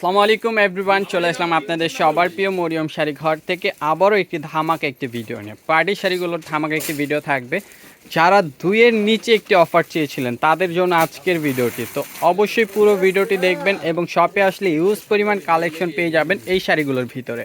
আসসালামু আলাইকুম এভরিওয়ান চলে আসলাম আপনাদের সবার প্রিয় মরিয়ম শাড়ি ঘর থেকে আবারও একটি ধামাকা একটি ভিডিও নিয়ে। পার্টি শাড়িগুলোর ধামাকা একটি ভিডিও থাকবে। যারা দুইয়ের নিচে একটি অফার চেয়েছিলেন, তাদের জন্য আজকের ভিডিওটি তো অবশ্যই পুরো ভিডিওটি দেখবেন এবং শপে আসলে ইউজ পরিমাণ কালেকশন পেয়ে যাবেন এই শাড়িগুলোর ভিতরে।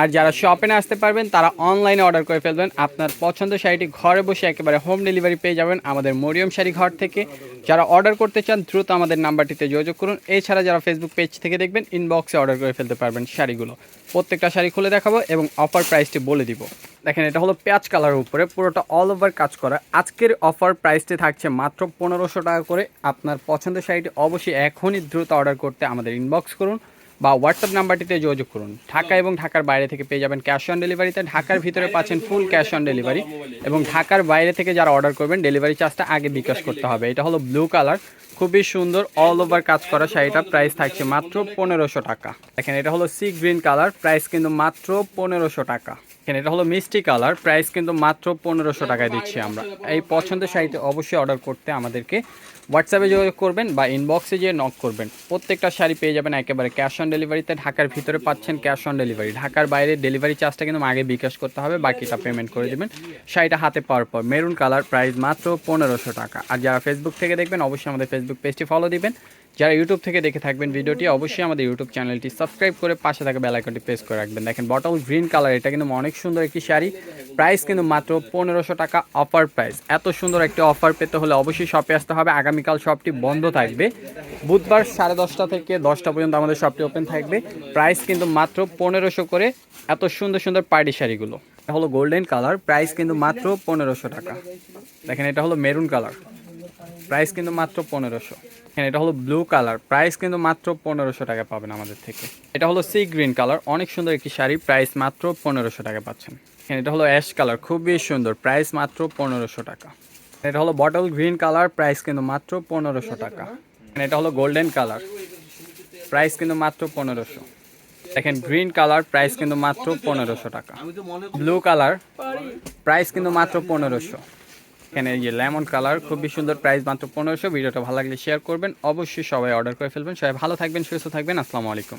আর যারা শপে আসতে পারবেন, তারা অনলাইনে অর্ডার করে ফেলবেন। আপনার পছন্দের শাড়িটি ঘরে বসে একেবারে হোম ডেলিভারি পেয়ে যাবেন আমাদের মরিয়ম শাড়ি ঘর থেকে। যারা অর্ডার করতে চান, দ্রুত আমাদের নাম্বারটিতে যোগাযোগ করুন। এছাড়া যারা ফেসবুক পেজ থেকে দেখবেন ইনবক্সে অর্ডার করে ফেলতে পারবেন শাড়িগুলো। প্রত্যেকটা শাড়ি খুলে দেখাবো এবং অফার প্রাইসটি বলে দিব। দেখেন, এটা হলো পেঁয়াজ কালারের উপরে, পুরোটা অল ওভার কাজ করা। আজকের অফার প্রাইসটি থাকছে মাত্র পনেরোশো টাকা করে। আপনার পছন্দের শাড়িটি অবশ্যই এখনই দ্রুত অর্ডার করতে আমাদের ইনবক্স করুন। বা হোয়াটসঅ্যাপ নাম্বারটিতে যোগাযোগ করুন। ঢাকা এবং ঢাকার বাইরে থেকে পেয়ে যাবেন ক্যাশ অন ডেলিভারিতে ঢাকার ভিতরে পাচ্ছেন ফুল ক্যাশ অন ডেলিভারি এবং ঢাকার বাইরে থেকে যারা অর্ডার করবেন ডেলিভারি চার্জটা আগে বিকাশ করতে হবে। এটা হলো ব্লু কালার খুবই সুন্দর অল ওভার কাজ করা শাড়িটা। প্রাইস থাকছে মাত্র পনেরোশো টাকা। দেখেন এটা হলো সি গ্রিন কালার প্রাইস কিন্তু মাত্র পনেরোশো টাকা। এখানে এটা হলো মিষ্টি কালার। প্রাইস কিন্তু মাত্র পনেরোশো টাকায় দিচ্ছি আমরা। এই পছন্দের শাড়িতে অবশ্যই অর্ডার করতে আমাদেরকে হোয়াটসঅ্যাপে যোগাযোগ করবেন বা ইনবক্সে যেয়ে নক করবেন। প্রত্যেকটা শাড়ি পেয়ে যাবেন একেবারে ক্যাশ অন ডেলিভারিতে ঢাকার ভিতরে পাচ্ছেন ক্যাশ অন ডেলিভারি ঢাকার বাইরে ডেলিভারি চার্জটা কিন্তু আগে বিকাশ করতে হবে বাকিটা পেমেন্ট করে দেবেন। শাড়িটা হাতে পাওয়ার পর মেরুন কালার প্রাইস মাত্র পনেরোশো টাকা। আর যারা ফেসবুক থেকে দেখবেন অবশ্যই আমাদের ফেসবুক পেজটি ফলো দিবেন। যারা ইউটিউব থেকে দেখে থাকবেন ভিডিওটি, অবশ্যই আমাদের ইউটিউব চ্যানেলটি সাবস্ক্রাইব করে পাশে থাকা বেল আইকনটি প্রেস করে রাখবেন। দেখেন বটল গ্রিন কালার এটা কিন্তু অনেক সুন্দর একটি শাড়ি। প্রাইস কিন্তু মাত্র পনেরোশো টাকা অফার প্রাইস এত সুন্দর একটি অফার পেতে হলে অবশ্যই শপে আসতে হবে। আগামীকাল শপটি বন্ধ থাকবে। বুধবার সাড়ে দশটা থেকে দশটা পর্যন্ত আমাদের শপটি ওপেন থাকবে। প্রাইস কিন্তু মাত্র পনেরোশো করে এত সুন্দর সুন্দর পার্টি শাড়িগুলো। এটা হলো গোল্ডেন কালার প্রাইস কিন্তু মাত্র পনেরোশো টাকা। দেখেন, এটা হলো মেরুন কালার প্রাইস কিন্তু মাত্র পনেরোশো। হ্যাঁ এটা হলো ব্লু কালার প্রাইস কিন্তু মাত্র পনেরোশো টাকা পাবেন আমাদের থেকে। এটা হলো সি গ্রিন কালার অনেক সুন্দর একটি শাড়ি। প্রাইস মাত্র পনেরোশো টাকা পাচ্ছেন। হ্যাঁ এটা হলো অ্যাশ কালার খুবই সুন্দর। প্রাইস মাত্র পনেরোশো টাকা। এটা হলো বটল গ্রিন কালার প্রাইস কিন্তু মাত্র পনেরোশো টাকা। এটা হলো গোল্ডেন কালার প্রাইস কিন্তু মাত্র পনেরোশো। দেখেন গ্রিন কালার প্রাইস কিন্তু মাত্র পনেরোশো টাকা। ব্লু কালার প্রাইস কিন্তু মাত্র পনেরোশো। এখানে এই যে লেমন কালার, খুবই সুন্দর প্রাইস মাত্র পনেরোশো। ভিডিওটা ভালো লাগলে শেয়ার করবেন। অবশ্যই সবাই অর্ডার করে ফেলবেন। সবাই ভালো থাকবেন, সুস্থ থাকবেন। আসসালামু আলাইকুম।